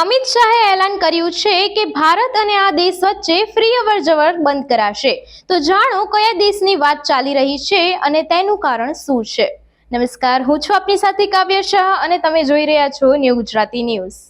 અમિત શાહે એલાન કર્યું છે કે ભારત અને આ દેશ વચ્ચે ફ્રી અવર જવર બંધ કરાશે. તો જાણો કયા દેશની વાત ચાલી રહી છે અને તેનું કારણ શું છે. નમસ્કાર, હું છું આપની સાથે કાવ્ય શાહ અને તમે જોઈ રહ્યા છો ન્યૂ ગુજરાતી ન્યૂઝ.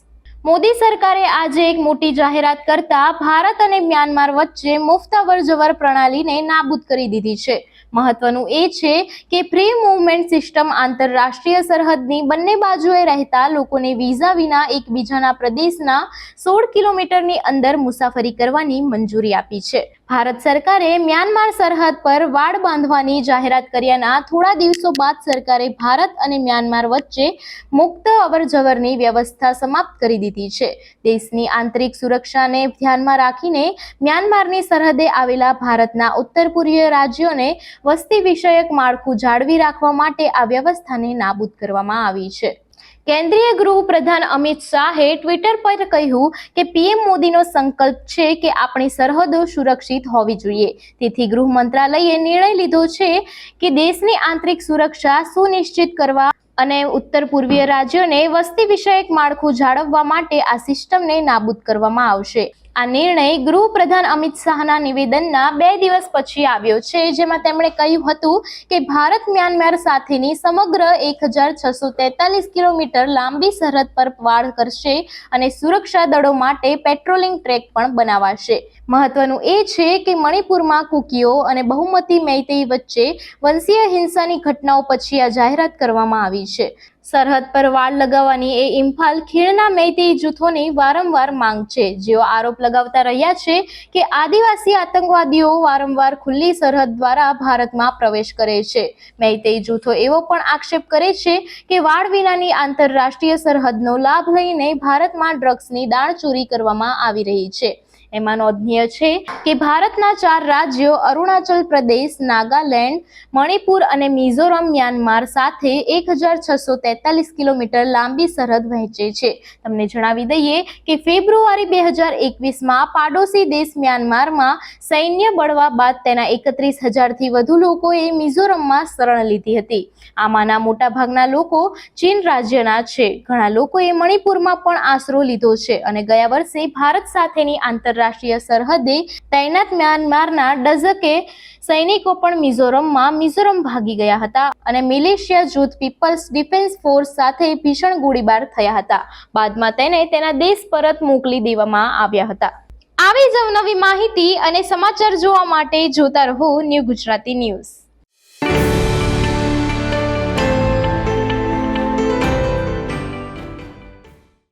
મોદી સરકારે આજે એક મોટી જાહેરાત કરતા ભારત અને મ્યાનમાર વચ્ચે મુફ્ત અવર જવર પ્રણાલીને નાબૂદ કરી દીધી છે. મહત્વનું એ છે કે ફ્રી મૂવમેન્ટ સિસ્ટમ આંતરરાષ્ટ્રીય સરહદની બંને બાજુએ રહેતા લોકોને વિઝા વિના એકબીજાના પ્રદેશના સોળ કિલોમીટરની અંદર મુસાફરી કરવાની મંજૂરી આપી છે. ભારત સરકારે મ્યાનમાર સરહદ પર વાડ બાંધવાની જાહેરાત કર્યાના થોડા દિવસો બાદ સરકારે ભારત અને મ્યાનમાર વચ્ચે મુક્ત અવરજવરની વ્યવસ્થા સમાપ્ત કરી દીધી છે. દેશની આંતરિક સુરક્ષાને ધ્યાનમાં રાખીને મ્યાનમારની સરહદે આવેલા ભારતના ઉત્તર પૂર્વીય રાજ્યોને વસ્તી વિષયક માળખું જાળવી રાખવા માટે આ વ્યવસ્થાને નાબૂદ કરવામાં આવી છે. કેન્દ્રીય ગૃહ પ્રધાન અમિત શાહે ટ્વિટર પર કહ્યું કે પીએમ મોદીનો સંકલ્પ છે કે આપણી સરહદો સુરક્ષિત હોવી જોઈએ. તેથી ગૃહ મંત્રાલયે નિર્ણય લીધો છે કે દેશની આંતરિક સુરક્ષા સુનિશ્ચિત કરવા અને ઉત્તર પૂર્વીય રાજ્યોને વસ્તી વિષયક માળખું જાળવવા માટે આ સિસ્ટમને નાબૂદ કરવામાં આવશે. આ નિર્ણય ગૃહ પ્રધાન અમિત શાહના નિવેદનના બે દિવસ પછી આવ્યો છે, જેમાં તેમણે કહ્યું હતું કે ભારત મ્યાનમાર સાથેની સમગ્ર એક હજાર છસો તેતાલીસ કિલોમીટર લાંબી સરહદ પર વાળ કરશે અને સુરક્ષા દળો માટે પેટ્રોલિંગ ટ્રેક પણ બનાવાશે. મહત્વનું એ છે કે મણિપુરમાં કુકીઓ અને બહુમતી મૈતેઈ વચ્ચે વંશીય હિંસાની ઘટનાઓ પછી આ જાહેરાત કરવામાં આવી છે. સરહદ પર વાળ લગાવવાની એ ઇમ્ફાલ ખીણના મૈતેઈ જૂથોની વારંવાર માંગ છે, જેઓ આરોપ લગાવતા રહ્યા છે કે આદિવાસી આતંકવાદીઓ વારંવાર ખુલ્લી સરહદ દ્વારા ભારતમાં પ્રવેશ કરે છે. મૈતેઈ જૂથો એવો પણ આક્ષેપ કરે છે કે વાળ વિનાની આંતરરાષ્ટ્રીય સરહદનો લાભ લઈને ભારતમાં ડ્રગ્સની દાણચોરી કરવામાં આવી રહી છે. એમાં નોંધનીય છે કે ભારતના ચાર રાજ્યો, અરુણાચલ પ્રદેશ, નાગાલેન્ડ, મણિપુર અને મિઝોરમ, મ્યાનમાર સાથે એક હજાર છસો તેતાલીસ કિલોમીટર લાંબી સરહદ વહેંચે છે. તમને જણાવી દઈએ કે ફેબ્રુઆરી બે હજાર એકવીસમાં પાડોશી દેશ મ્યાનમારમાં સૈન્ય બળવા બાદ તેના એકત્રીસ હજારથી વધુ લોકોએ મિઝોરમમાં શરણ લીધી હતી. આમાંના મોટાભાગના લોકો ચીન રાજ્યના છે. ઘણા લોકોએ મણિપુરમાં પણ આશરો લીધો છે અને ગયા વર્ષે ભારત સાથેની આંતરરાષ્ટ્રીય સરહદે તૈનાત મ્યાનમારના ડઝકે સૈનિકો પણ મિઝોરમમાં મિઝોરમ ભાગી ગયા હતા અને મિલેશિયા જૂથ પીપલ્સ ડિફેન્સ ફોર્સ સાથે ભીષણ ગોળીબાર થયા હતા. બાદમાં તેને તેના દેશ પરત મોકલી દેવામાં આવ્યા હતા. આવી જ નવી માહિતી અને સમાચાર જોવા માટે જોતા રહો ન્યૂ ગુજરાતી ન્યૂઝ.